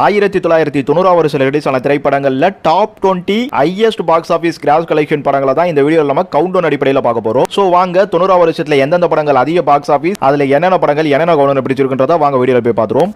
ஆயிரத்தி தொள்ளாயிரத்தி தொண்ணூறாம் வருஷம் ரிலீஸ் ஆன திரைப்படங்களில் top twenty highest box office gross collection படங்களை தான் இந்த வீடியோ நம்ம கவுண்ட் டவுன் அடிப்படையில் பார்க்க போறோம். ஸோ வாங்க தொண்ணூறாம் வருஷத்தில் எந்தெந்த படங்கள் அதிக பாக்ஸ் ஆஃபீஸ் அதில் என்னென்ன படங்கள் என்னென்ன கவுண்ட் பிடிச்சிருக்குன்றதா வாங்க வீடியோவில் போய் பார்த்துருவோம்.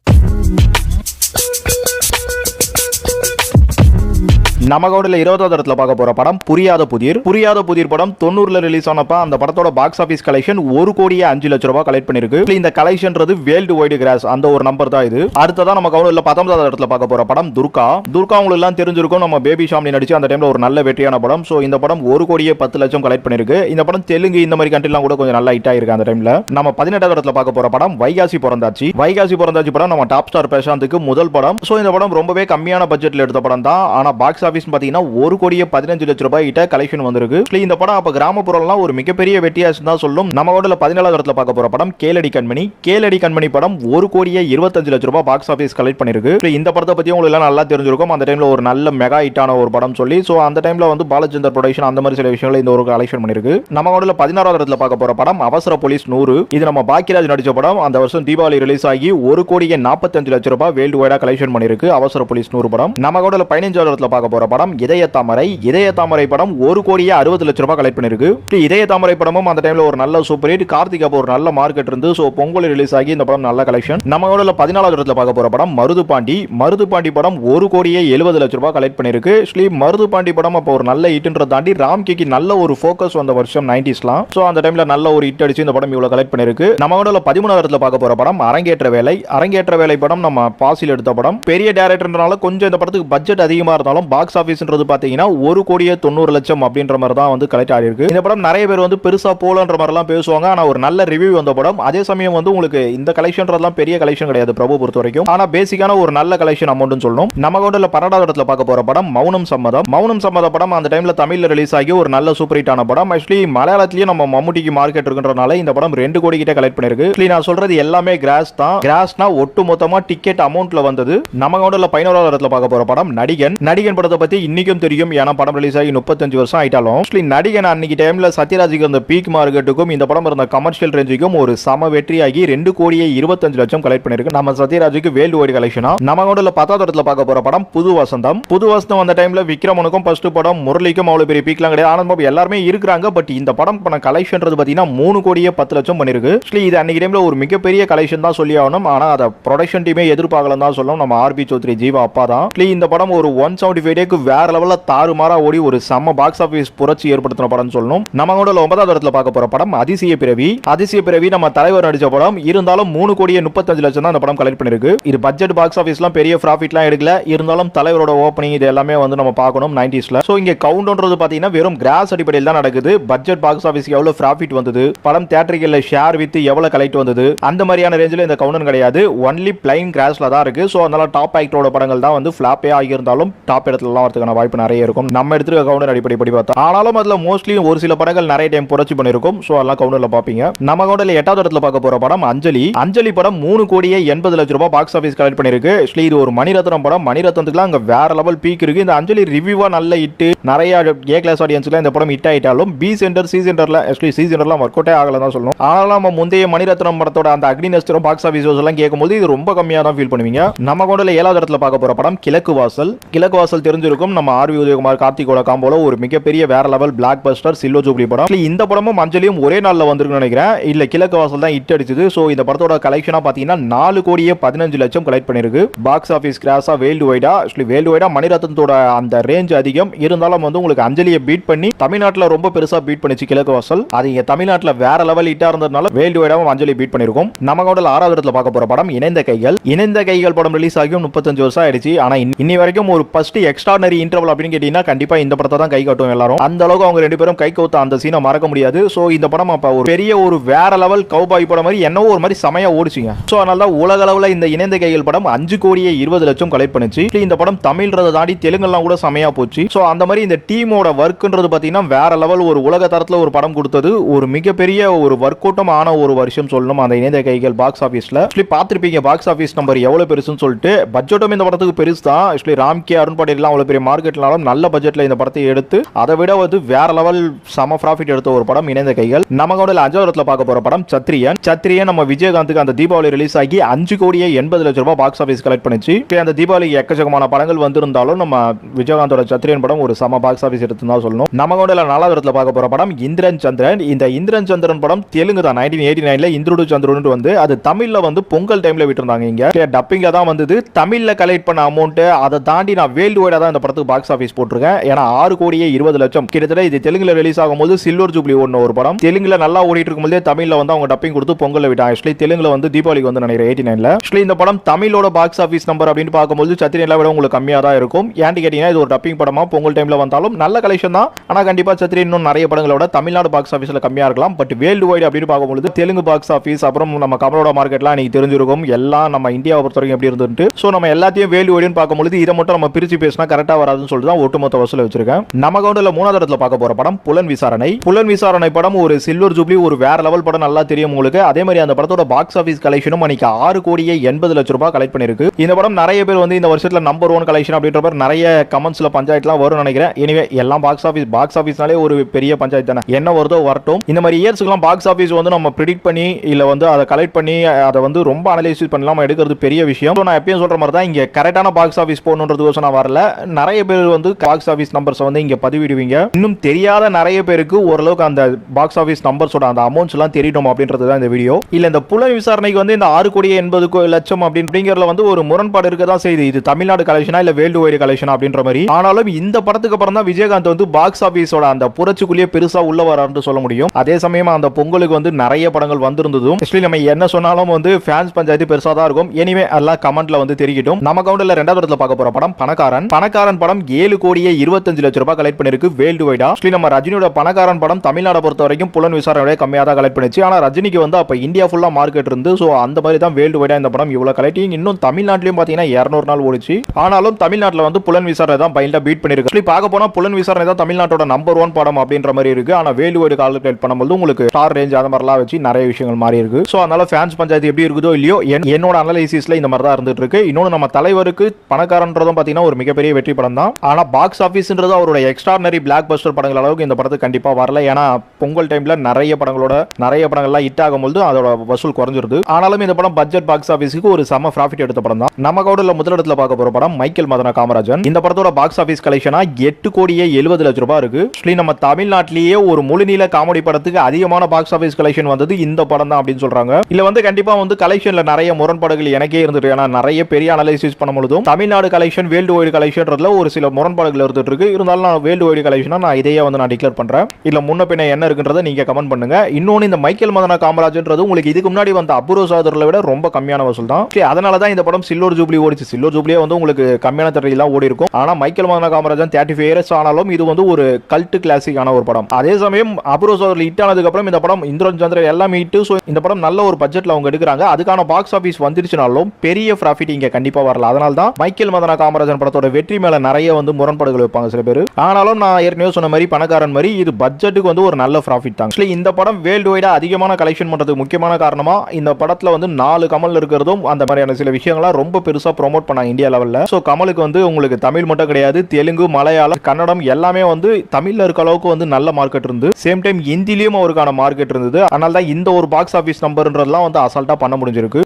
நம்ம கவுண்டில் இருபதாவது இடத்துல பார்க்க போற படம் புரியாத புதிர். புரியாத புதிர் படம் தொண்ணூறுல ரிலீஸ் ஆனப்ப அந்த படத்தோட பாக்ஸ் ஆஃபீஸ் கலெக்ஷன் ஒரு கோடியே அஞ்சு லட்ச ரூபாய் கலெக்ட் பண்ணிருக்கு. இந்த கலெக்ஷன்றது வேர்ல்டு வைடு கிராஸ் அந்த ஒரு நம்பர் தான் இது. அடுத்ததான் நம்ம கவுண்டில் பத்தொன்பதாவது இடத்துல பார்க்க போற படம் துர்கா. துர்கா உங்களுக்கு எல்லாம் தெரிஞ்சிருக்கும். நம்ம பேபி ஷாம்லி நடிச்சு அந்த டைம்ல ஒரு நல்ல வெற்றியான படம். சோ இந்த படம் ஒரு கோடியே பத்து லட்சம் கலெக்ட் பண்ணிருக்கு. இந்த படம் தெலுங்கு இந்த மாதிரி கண்ட்ரிலாம் கூட கொஞ்சம் நல்லா ஹிட் ஆயிருக்கு அந்த டைம்ல நம்ம பதினெட்டாவது இடத்துல பார்க்க போற படம் வைகாசி பிறந்தாச்சு. வைகாசி பிறந்தாச்சு படம் நம்ம டாப் ஸ்டார் பிரசாந்துக்கு முதல் படம். சோ இந்த படம் ரொம்பவே கம்மியான பட்ஜெட்ல எடுத்த படம் தான். ஆனா பாக்ஸ் ஆஃபீஸ் பாத்தீங்கன்னா ஒரு கோடியே பதினஞ்சு லட்ச ரூபாய் கிட்ட கலெக்ஷன் வந்திருக்கு இந்த படம் அப்ப கிராமப்புறம்லாம் ஒரு மிகப்பெரிய வெற்றியாச்சு தான் சொல்லும். நம்ம கூட பதினேழாவது இடத்துல பார்க்க போற படம் கேலடி கண்மணி. கேலடி கண்மணி படம் ஒரு கோடியே இருபத்தஞ்சு லட்ச ரூபாய் பாக்ஸ் ஆஃபீஸ் கலெக்ட் பண்ணிருக்கு. இந்த படத்தை பத்தி உங்களுக்கு எல்லாம் நல்லா தெரிஞ்சிருக்கும். அந்த டைம்ல ஒரு நல்ல மெகா ஹிட்டான ஒரு படம் சொல்லி சோ அந்த டைம்ல வந்து பாலச்சந்தர் ப்ரொடக்ஷன் அந்த மாதிரி சில விஷயங்களை இந்த ஒரு கலெக்ஷன் பண்ணிருக்கு. நம்ம கூட பதினாறாவது இடத்துல பார்க்க போற படம் அவசர போலீஸ் நூறு. இது நம்ம பாக்கியராஜ் நடிச்ச படம். அந்த வருஷம் தீபாவளி ரிலீஸ் ஆகி ஒரு கோடியே நாற்பத்தஞ்சு லட்ச ரூபாய் வேர்ல்டு வைடா கலெக்ஷன் பண்ணிருக்கு. அவசர போலீஸ் நூறு படம். நம்ம கூட பதினஞ்சாவது இடத்துல பார்க்க போற படம் இதய தாமரை இதய தாமரை படம் ஒரு கோடியே அறுபது லட்ச ரூபாய் கலெக்ட் பண்ணிருக்கு. இதய தாமரை படமும் அந்த டைம்ல ஒரு நல்ல சூப்பர் ஹிட் கார்த்திக் அப்போ ஒரு நல்ல மார்க்கெட் இருந்து ஸோ பொங்கல் ரிலீஸ் ஆகி இந்த படம் நல்ல கலெக்ஷன் நம்ம கூட பதினாலாவது இடத்துல பார்க்க போற படம் மருது பாண்டி. மருது பாண்டி படம் ஒரு கோடியே எழுபது லட்ச ரூபாய் கலெக்ட் பண்ணிருக்கு. ஸ்ரீ மருது பாண்டி படம் அப்போ ஒரு நல்ல ஹிட்ன்றதை தாண்டி ராம்கிக்கு நல்ல ஒரு ஃபோக்கஸ் வந்த வருஷம் நைன்டிஸ்லாம் ஸோ அந்த டைம்ல நல்ல ஒரு ஹிட் அடிச்சு இந்த படம் இவ்வளவு கலெக்ட் பண்ணிருக்கு. நம்ம கூட பதிமூணாவது இடத்துல பார்க்க போற படம் அரங்கேற்ற வேலை. அரங்கேற்ற வேலை படம் நம்ம பாசியில் எடுத்த படம். பெரிய டேரக்டர்னால கொஞ்சம் இந்த படத்துக்கு பட்ஜெட் அதிகமா இருந்தாலும் பாக்ஸ் ஆஃபீஸ்ன்றது பார்த்தீங்கன்னா ஒரு கோடியே தொண்ணூறு லட்சம் அப்படின்ற மாதிரி தான் வந்து கலெக்ட் ஆகிருக்கு இந்த படம் நிறைய பேர் வந்து பெருசாக போலன்ற மாதிரிலாம் பேசுவாங்க. ஆனால் ஒரு நல்ல ரிவ்யூ வந்த படம். அதே சமயம் வந்து உங்களுக்கு இந்த கலெக்ஷன்றதுலாம் பெரிய கலெக்ஷன் கிடையாது பிரபு பொறுத்த வரைக்கும் ஆனால் பேசிக்கான ஒரு நல்ல கலெக்ஷன் அமௌண்ட்னு சொல்லணும். நம்ம கவுண்டில் பன்னெண்டாவது இடத்துல பார்க்க போகிற படம் மௌனம் சம்மதம். மௌனம் சம்மத படம் அந்த டைமில் தமிழில் ரிலீஸ் ஆகி ஒரு நல்ல சூப்பர் ஹிட்டான படம். ஆக்சுவலி மலையாளத்திலேயும் நம்ம மம்முட்டிக்கு மார்க்கெட் இருக்குன்றனால இந்த படம் ரெண்டு கோடி கிட்ட கலெக்ட் பண்ணிருக்கு ஆக்சுவலி நான் சொல்றது எல்லாமே கிராஸ் தான். கிராஸ்னா ஒட்டு மொத்தமாக டிக்கெட் அமௌண்ட்ல வந்தது. நம்ம கவுண்டில் பதினோராவது இடத்துல பார்க்க போகிற படம் நடிகன். நடிகன் படத்தை பத்தி இன்னைக்கும் தெரியும். ஏன்னா படம் ரிலீஸ் ஆகி முப்பத்தஞ்சு வருஷம் ஆயிட்டாலும். மோஸ்ட்லி நடிகன் அன்னைக்கு டைம்ல சத்யராஜுக்கு அந்த பீக் மார்க்கெட்டுக்கும் இந்த படம் இருந்த கமர்ஷியல் ரேஞ்சுக்கும் ஒரு சம வெற்றியாகி ரெண்டு கோடியே இருபத்தஞ்சு லட்சம் கலெக்ட் பண்ணிருக்கு நம்ம சத்யராஜுக்கு வேல்டு ஓடி கலெக்ஷனா நம்ம கூட பத்தாவது இடத்துல பார்க்க போற படம் புது வசந்தம். புது வசந்தம் அந்த டைம்ல விக்ரமனுக்கும் ஃபர்ஸ்ட் படம் முரளிக்கும் அவ்வளவு பெரிய பீக்லாம் கிடையாது. ஆனந்த் பாபு எல்லாருமே இருக்கிறாங்க. பட் இந்த படம் பண்ண கலெக்ஷன்றது பாத்தீங்கன்னா மூணு கோடியே பத்து லட்சம் பண்ணிருக்கு ஆக்சுவலி இது அன்னைக்கு டைமில் ஒரு மிகப்பெரிய கலெக்ஷன் தான் சொல்லி ஆகணும். ஆனா அதை ப்ரொடக்ஷன் டீமே எதிர்பார்க்கலாம் தான் சொல்லணும். நம்ம ஆர்பி சௌத்ரி ஜீவா அப்பா தான். இந்த படம் ஒரு one seventy five day remake வேற லெவலில் தாறுமாறா ஓடி ஒரு செம்ம பாக்ஸ் ஆஃபீஸ் புரட்சி ஏற்படுத்தின படம் சொல்லணும். நம்ம கூட ஒன்பதாவது இடத்துல பார்க்க போற படம் அதிசய பிறவி. அதிசய பிறவி நம்ம தலைவர் நடிச்ச படம். இருந்தாலும் மூணு கோடியே முப்பத்தஞ்சு லட்சம் தான் அந்த படம் கலெக்ட் பண்ணிருக்கு. இது பட்ஜெட் பாக்ஸ் ஆஃபீஸ்லாம் பெரிய ப்ராஃபிட்லாம் எடுக்கல. இருந்தாலும் தலைவரோட ஓப்பனிங் இது எல்லாமே வந்து நம்ம பார்க்கணும் நைன்டிஸ்ல ஸோ இங்க கவுண்டோன்றது பார்த்தீங்கன்னா வெறும் கிராஸ் அடிப்படையில் தான் நடக்குது. பட்ஜெட் பாக்ஸ் ஆஃபீஸ்க்கு எவ்வளவு ப்ராஃபிட் வந்தது? படம் தேட்டரிக்கல்ல ஷேர் வித் எவ்வளோ கலெக்ட் வந்தது? அந்த மாதிரியான ரேஞ்சில் இந்த கவுண்டன் கிடையாது. ஒன்லி பிளைன் கிராஸ்ல தான் இருக்கு. ஸோ அதனால டாப் ஆக்டரோட படங்கள் தான் வந்து ஃபிளாப்பே ஆகியிருந்தாலும் டாப் இடத்துல இடத்துலலாம் வரதுக்கான வாய்ப்பு நிறைய இருக்கும். நம்ம எடுத்துருக்க கவுண்டர் அடிப்படை படி பார்த்தா ஆனாலும் அதில் மோஸ்ட்லி ஒரு சில படங்கள் நிறைய டைம் புரட்சி பண்ணிருக்கும். ஸோ அதெல்லாம் கவுண்டரில் பார்ப்பீங்க. நம்ம கவுண்டரில் எட்டாவது இடத்துல பார்க்க போகிற படம் அஞ்சலி. அஞ்சலி படம் மூணு கோடியே எண்பது லட்ச ரூபாய் பாக்ஸ் ஆஃபீஸ் கலெக்ட் பண்ணிருக்கு. ஆக்சுவலி இது ஒரு மணிரத்னம் படம். மணிரத்னத்துக்குலாம் அங்கே வேற லெவல் பீக் இருக்கு. இந்த அஞ்சலி ரிவ்யூவாக நல்ல இட்டு நிறைய ஏ கிளாஸ் ஆடியன்ஸ்ல இந்த படம் ஹிட் ஆயிட்டாலும் பி சென்டர் சி சென்டர்ல ஆக்சுவலி சி சென்டர்லாம் ஒர்க் அவுட்டே ஆகல தான் சொல்லணும். ஆனாலும் நம்ம முந்தைய மணிரத்னம் படத்தோட அந்த அக்னி நஸ்திரம் பாக்ஸ் ஆஃபீஸ் எல்லாம் கேட்கும்போது இது ரொம்ப கம்மியாக தான் ஃபீல் பண்ணுவீங்க. நம்ம கொண்டுல ஏழாவது இடத்துல பார்க்க போற படம் கிழக்கு வாசல். கிழக்கு வாசல் தெரிஞ்ச தெரிஞ்சிருக்கும் நம்ம ஆர்வி உதயகுமார் கார்த்திகோட காம்போல ஒரு மிகப்பெரிய வேற level blockbuster silver jubilee படம் இந்த படமும் அஞ்சலியும் ஒரே நாள்ல வந்திருக்குன்னு நினைக்கிறேன். இல்ல கிழக்கு வாசல் தான் ஹிட் அடிச்சது. சோ இந்த படத்தோட கலெக்ஷனா பாத்தீங்கன்னா நாலு கோடியே பதினஞ்சு லட்சம் கலெக்ட் பண்ணிருக்கு பாக்ஸ் ஆஃபீஸ் கிராஸா வேல்டு வைடா ஆக்சுவலி வேல்டு வைடா மணிரத்னத்தோட அந்த ரேஞ்ச் அதிகம். இருந்தாலும் வந்து உங்களுக்கு அஞ்சலியை பீட் பண்ணி தமிழ்நாட்டுல ரொம்ப பெருசா பீட் பண்ணிச்சு கிழக்கு வாசல். அது இங்க தமிழ்நாட்டுல வேற லெவல் ஹிட்டா இருந்ததுனால வேல்டு வைடாவும் அஞ்சலி பீட் பண்ணிருக்கும் நம்ம கூட ஆறாவது இடத்துல பார்க்க போற படம் இணைந்த கைகள். இணைந்த கைகள் படம் ரிலீஸ் ஆகியும் முப்பத்தஞ்சு வருஷம் ஆயிடுச்சு. ஆனா இன்னி- வரைக்கும் ஒரு ஃபர்ஸ்ட் எக்ஸ்ட்ரா எக்ஸ்ட்ராடனரி இன்டர்வல் அப்படின்னு கேட்டீங்கன்னா கண்டிப்பா இந்த படத்தை தான் கை காட்டும் எல்லாரும். அந்த அளவுக்கு அவங்க ரெண்டு பேரும் கை கவுத்த அந்த சீனை மறக்க முடியாது. சோ இந்த படம் அப்ப ஒரு பெரிய ஒரு வேற லெவல் கௌபாய் படம் மாதிரி என்னவோ ஒரு மாதிரி செமையா ஓடிச்சுங்க. சோ அதனால தான் உலக அளவுல இந்த இணைந்த கைகள் படம் அஞ்சு கோடியே இருபது லட்சம் கலெக்ட் பண்ணுச்சு. இந்த படம் தமிழ்றதை தாண்டி தெலுங்கெல்லாம் கூட செமையா போச்சு. சோ அந்த மாதிரி இந்த டீமோட ஒர்க்ன்றது பாத்தீங்கன்னா வேற லெவல் ஒரு உலக தரத்துல ஒரு படம் கொடுத்தது. ஒரு மிகப்பெரிய ஒரு ஒர்க் அவுட்டும் ஆன ஒரு வருஷம் சொல்லணும் அந்த இணைந்த கைகள் பாக்ஸ் ஆபீஸ்ல பார்த்திருப்பீங்க பாக்ஸ் ஆஃபீஸ் நம்பர் எவ்வளவு பெருசுன்னு சொல்லிட்டு பட்ஜெட்டும் இந்த படத்துக்கு பெருசு தான். ஆக்சுவலி ராம்கே அருண் பாண்டியெல்லாம் அவ்வளோ இவ்வளவு பெரிய மார்க்கெட்னாலும் நல்ல பட்ஜெட்ல இந்த படத்தை எடுத்து அதை விட வந்து வேற லெவல் சம ப்ராஃபிட் எடுத்த ஒரு படம் இணைந்த கைகள். நம்ம கூட அஞ்சாவதுல பார்க்க போற படம் சத்ரியன். சத்ரியன் நம்ம விஜயகாந்துக்கு அந்த தீபாவளி ரிலீஸ் ஆகி அஞ்சு கோடியே எண்பது லட்சம் ரூபாய் பாக்ஸ் ஆஃபீஸ் கலெக்ட் பண்ணிச்சு. அந்த தீபாவளி எக்கச்சக்கமான படங்கள் வந்திருந்தாலும் நம்ம விஜயகாந்தோட சத்ரியன் படம் ஒரு சம பாக்ஸ் ஆஃபீஸ் எடுத்திருந்தா சொல்லணும். நம்ம கூட நாலாவது இடத்துல பார்க்க போற படம் இந்திரன் சந்திரன். இந்த இந்திரன் சந்திரன் படம் தெலுங்கு தான். நைன்டீன் எயிட்டி நைன்ல இந்திரடு சந்திரன் வந்து அது தமிழ்ல வந்து பொங்கல் டைம்ல விட்டுருந்தாங்க இங்க. டப்பிங்ல தான் வந்தது. தமிழ்ல கலெக்ட் பண்ண அமௌண்ட் அதை தாண்டி நான் வேர்ல்டு வைடா தான் அந்த படத்துக்கு பாக்ஸ் ஆஃபீஸ் போட்டிருக்கேன். ஏன்னா ஆறு கோடியே இருபது லட்சம். கிட்டத்தட்ட இது தெலுங்குல ரிலீஸ் ஆகும்போது சில்வர் ஜூப்ளி ஒன்று ஒரு படம். தெலுங்குல நல்லா ஓடிட்டு இருக்கும்போதே தமிழ்ல வந்து அவங்க டப்பிங் கொடுத்து பொங்கல் விட்டாங்க. ஆக்சுவலி தெலுங்குல வந்து தீபாவளிக்கு வந்து நினைக்கிறேன் எயிட்டி நைன்ல ஆக்சுவலி இந்த படம் தமிழோட பாக்ஸ் ஆஃபீஸ் நம்பர் அப்படின்னு பார்க்கும்போது சத்திரியனை விட உங்களுக்கு கம்மியாக தான் இருக்கும். ஏன்னு கேட்டீங்கன்னா இது ஒரு டப்பிங் படமா பொங்கல் டைம்ல வந்தாலும் நல்ல கலெக்ஷன் தான். ஆனா கண்டிப்பா சத்திரி இன்னும் நிறைய படங்களை விட தமிழ்நாடு பாக்ஸ் ஆஃபீஸ்ல கம்மியா இருக்கலாம். பட் வேர்ல்டு வைடு அப்படின்னு பார்க்கும்போது தெலுங்கு பாக்ஸ் ஆஃபீஸ் அப்புறம் நம்ம கமலோட மார்க்கெட்லாம் இன்னைக்கு தெரிஞ்சிருக்கும். எல்லாம் நம்ம இந்தியாவை பொறுத்த வரைக்கும் எப்படி இருந்துட்டு ஸோ நம்ம எல்லாத்தையும் வேல்டு வைடுன்னு பார்க்கும்போது இதை மட்டும் நம்ம பிரிச்சு பேசினா கரெக்டாக வராதுன்னு சொல்லிட்டு தான் ஒட்டுமொத்த வசூல் வச்சிருக்கேன். நம்ம கவுண்டில் மூணாவது இடத்துல பார்க்க போற படம் புலன் விசாரணை. புலன் விசாரணை படம் ஒரு சில்வர் ஜூப்ளி ஒரு வேற லெவல் படம் நல்லா தெரியும் உங்களுக்கு. அதே மாதிரி அந்த படத்தோட பாக்ஸ் ஆஃபீஸ் கலெக்ஷனும் அன்னைக்கு ஆறு கோடியே எண்பது லட்ச ரூபாய் கலெக்ட் பண்ணிருக்கு இந்த படம் நிறைய பேர் வந்து இந்த வருஷத்துல நம்பர் ஒன் கலெக்ஷன் அப்படின்ற மாதிரி நிறைய கமெண்ட்ஸ்ல பஞ்சாயத்துலாம் வரும் நினைக்கிறேன். எனவே எல்லாம் பாக்ஸ் ஆஃபீஸ் பாக்ஸ் ஆஃபீஸ்னாலே ஒரு பெரிய பஞ்சாயத்து தானே. என்ன வருதோ வரட்டும். இந்த மாதிரி இயர்ஸ்க்குலாம் பாக்ஸ் ஆஃபீஸ் வந்து நம்ம ப்ரிடிக்ட் பண்ணி இல்ல வந்து அதை கலெக்ட் பண்ணி அதை வந்து ரொம்ப அனலைசிஸ் பண்ணலாம் எடுக்கிறது பெரிய விஷயம். நான் எப்பயும் சொல்ற மாதிரி தான் இங்க கரெக்டான பாக்ஸ் ஆஃபீஸ் போகணுன்றது நான் வரல. நிறைய பேர் வந்து பாக்ஸ் ஆஃபீஸ் நம்பர்ஸ் வந்து இங்கே பதிவிடுவீங்க. இன்னும் தெரியாத நிறைய பேருக்கு ஓரளவுக்கு அந்த பாக்ஸ் ஆஃபீஸ் நம்பர்ஸோட அந்த அமௌண்ட்ஸ் எல்லாம் தெரியணும் அப்படின்றது தான் இந்த வீடியோ இல்லை இந்த புல விசாரணைக்கு வந்து இந்த ஆறு கோடி எண்பது கோ- லட்சம் அப்படிங்கிறதுல வந்து ஒரு முரண்பாடு இருக்க தான் செய்யுது இது தமிழ்நாடு கலெக்ஷனா இல்லை வேர்ல்டு வைடு கலெக்ஷன் அப்படின்ற மாதிரி. ஆனாலும் இந்த படத்துக்கு அப்புறம் தான் விஜயகாந்த் வந்து பாக்ஸ் ஆஃபீஸோட அந்த புரட்சிக்குள்ளேயே பெருசா உள்ள வரான்னு சொல்ல முடியும். அதே சமயம் அந்த பொங்கலுக்கு வந்து நிறைய படங்கள் வந்திருந்ததும் ஆக்சுவலி நம்ம என்ன சொன்னாலும் வந்து ஃபேன்ஸ் பஞ்சாயத்து பெருசா தான் இருக்கும். எனிவே எல்லாம் கமெண்ட்ல வந்து தெரிவிக்கட்டும் நம்ம கவுண்டர்ல ரெண்டாவது இடத்துல பார்க்க போற படம் பணக்காரன். பணக்காரன் படம் ஏழு கோடியே இருபத்தஞ்சு லட்ச ரூபாய் கலெக்ட் பண்ணிருக்கு. வேர்ல்டு வைடா. ஆக்சுவலி நம்ம ரஜினியோட பணக்காரன் படம் தமிழ்நாடு பொறுத்த வரைக்கும் புலன் விசாரணை கம்மியாக தான் கலெக்ட் பண்ணிச்சு. ஆனா ரஜினிக்கு வந்து அப்போ இந்தியா ஃபுல்லா மார்க்கெட் இருந்து ஸோ அந்த மாதிரி தான் வேர்ல்டு வைடா இந்த படம் இவ்வளவு கலெக்டிங் இன்னும் தமிழ்நாட்டிலையும் பார்த்தீங்கன்னா இரநூறு நாள் ஓடிச்சு. ஆனாலும் தமிழ்நாட்டில் வந்து புலன் விசாரணை தான் பயிலாக பீட் பண்ணிருக்கு. ஆக்சுவலி பார்க்க போனா புலன் விசாரணை தான் தமிழ்நாட்டோட நம்பர் ஒன் படம் அப்படின்ற மாதிரி இருக்கு. ஆனா வேர்ல்டு வைடு கால்குலேட் பண்ணும்போது உங்களுக்கு ஸ்டார் ரேஞ்ச் அந்த மாதிரிலாம் வச்சு நிறைய விஷயங்கள் மாறி இருக்கு. ஸோ அதனால ஃபேன்ஸ் பஞ்சாயத்து எப்படி இருக்குதோ இல்லையோ என்- என்னோட அனலைசிஸ்ல இந்த மாதிரி தான் இருந்துட்டு இருக்கு. இன்னொன்று நம்ம தலைவருக்கு பணக்காரன்றதும் பார்த்தீங்கன்னா ஒரு மிகப்பெரிய வெற்றி படம் தான் ஆனால் பாக்ஸ் ஆஃபீஸ்ன்றது அவரோட எக்ஸ்ட்ரானரி பிளாக் பஸ்டர் படங்கள் அளவுக்கு இந்த படத்துக்கு கண்டிப்பா வரல. ஏன்னா பொங்கல் டைம்ல நிறைய படங்களோட நிறைய படங்கள்லாம் ஹிட் ஆகும்போது அதோட வசூல் குறைஞ்சிருது. ஆனாலும் இந்த படம் பட்ஜெட் பாக்ஸ் ஆஃபீஸுக்கு ஒரு சம ப்ராஃபிட் எடுத்த படம் தான். நம்ம கவுடல முதலிடத்துல பார்க்க போற படம் மைக்கேல் மதன காமராஜன். இந்த படத்தோட பாக்ஸ் ஆஃபீஸ் கலெக்ஷனா எட்டு கோடியே எழுபது லட்ச ரூபாய் இருக்கு. ஆக்சுவலி நம்ம தமிழ்நாட்டிலேயே ஒரு முழுநீள காமெடி படத்துக்கு அதிகமான பாக்ஸ் ஆஃபீஸ் கலெக்ஷன் வந்தது இந்த படம் தான் அப்படின்னு சொல்றாங்க. இல்ல வந்து கண்டிப்பா வந்து கலெக்ஷன்ல நிறைய முரண்பாடுகள் எனக்கே இருந்துட்டு ஏன்னா நிறைய பெரிய அனலைசிஸ் பண்ணும் பொழுதும் தமிழ்நாடு கலெக்ஷன் வேர்ல்டு வைடு கலெக்ஷன்றதுல ஒரு சில முரண்பாடுகள் இருந்துட்டு இருக்கு. இருந்தாலும் நான் வேர்ல்டு வைடு கலெக்ஷனா நான் இதையே வந்து நான் டிக்ளேர் பண்றேன். இல்ல முன்ன பின்ன என்ன இருக்குன்றதை நீங்க கமெண்ட் பண்ணுங்க. இன்னொன்னு இந்த மைக்கேல் மதனா காமராஜன்றது உங்களுக்கு இதுக்கு முன்னாடி வந்த அபூர்வ சாதரில் விட ரொம்ப கம்மியான வசூல் தான். அதனால தான் இந்த படம் சில்லோர் ஜூப்ளி ஓடிச்சு. சில்லோர் ஜூப்ளியே வந்து உங்களுக்கு கம்மியான திரையெல்லாம் ஓடி இருக்கும். ஆனா Michael Madana Kamarajan thirty five years ஆனாலும் இது வந்து ஒரு கல்ட் கிளாசிக்கான ஒரு படம். அதே சமயம் அபூர்வ சகோதரர் ஹிட் ஆனதுக்கு அப்புறம் இந்த படம் இந்திரன் சந்திரன் எல்லாமே ஹிட்டு ஸோ இந்த படம் நல்ல ஒரு பட்ஜெட்ல அவங்க எடுக்கிறாங்க. அதுக்கான பாக்ஸ் ஆஃபீஸ் வந்துருச்சுனாலும் பெரிய ப்ராஃபிட் இங்க கண்டிப்பா வரல. அதனால தான் மைக்கேல் மதனா காமராஜன் படத்தோட வெற்றி மேல நிறைய வந்து முரண்பாடுகள் வைப்பாங்க சில பேர். ஆனாலும் நான் ஏற்கனவே சொன்ன மாதிரி பணக்காரன் மாதிரி இது பட்ஜெட்டுக்கு வந்து ஒரு நல்ல ப்ராஃபிட் தான் Actually, இந்த படம் வேர்ல்டு வைடா அதிகமான கலெக்ஷன் பண்றதுக்கு முக்கியமான காரணமா இந்த படத்துல வந்து நாலு கமல் இருக்கிறதும் அந்த மாதிரியான சில விஷயங்கள்லாம் ரொம்ப பெருசா ப்ரோமோட் பண்ணாங்க இந்தியா லெவல்ல ஸோ கமலுக்கு வந்து உங்களுக்கு தமிழ் மட்டும் கிடையாது தெலுங்கு மலையாளம் கன்னடம் எல்லாமே வந்து தமிழ்ல இருக்க அளவுக்கு வந்து நல்ல மார்க்கெட் இருந்து சேம் டைம் ஹிந்திலையும் அவருக்கான மார்க்கெட் இருந்தது. அதனால தான் இந்த ஒரு பாக்ஸ் ஆஃபீஸ் நம்பர்ன்றதுலாம் வந்து அசால்ட்டா பண்ண முடிஞ்சிருக்கு.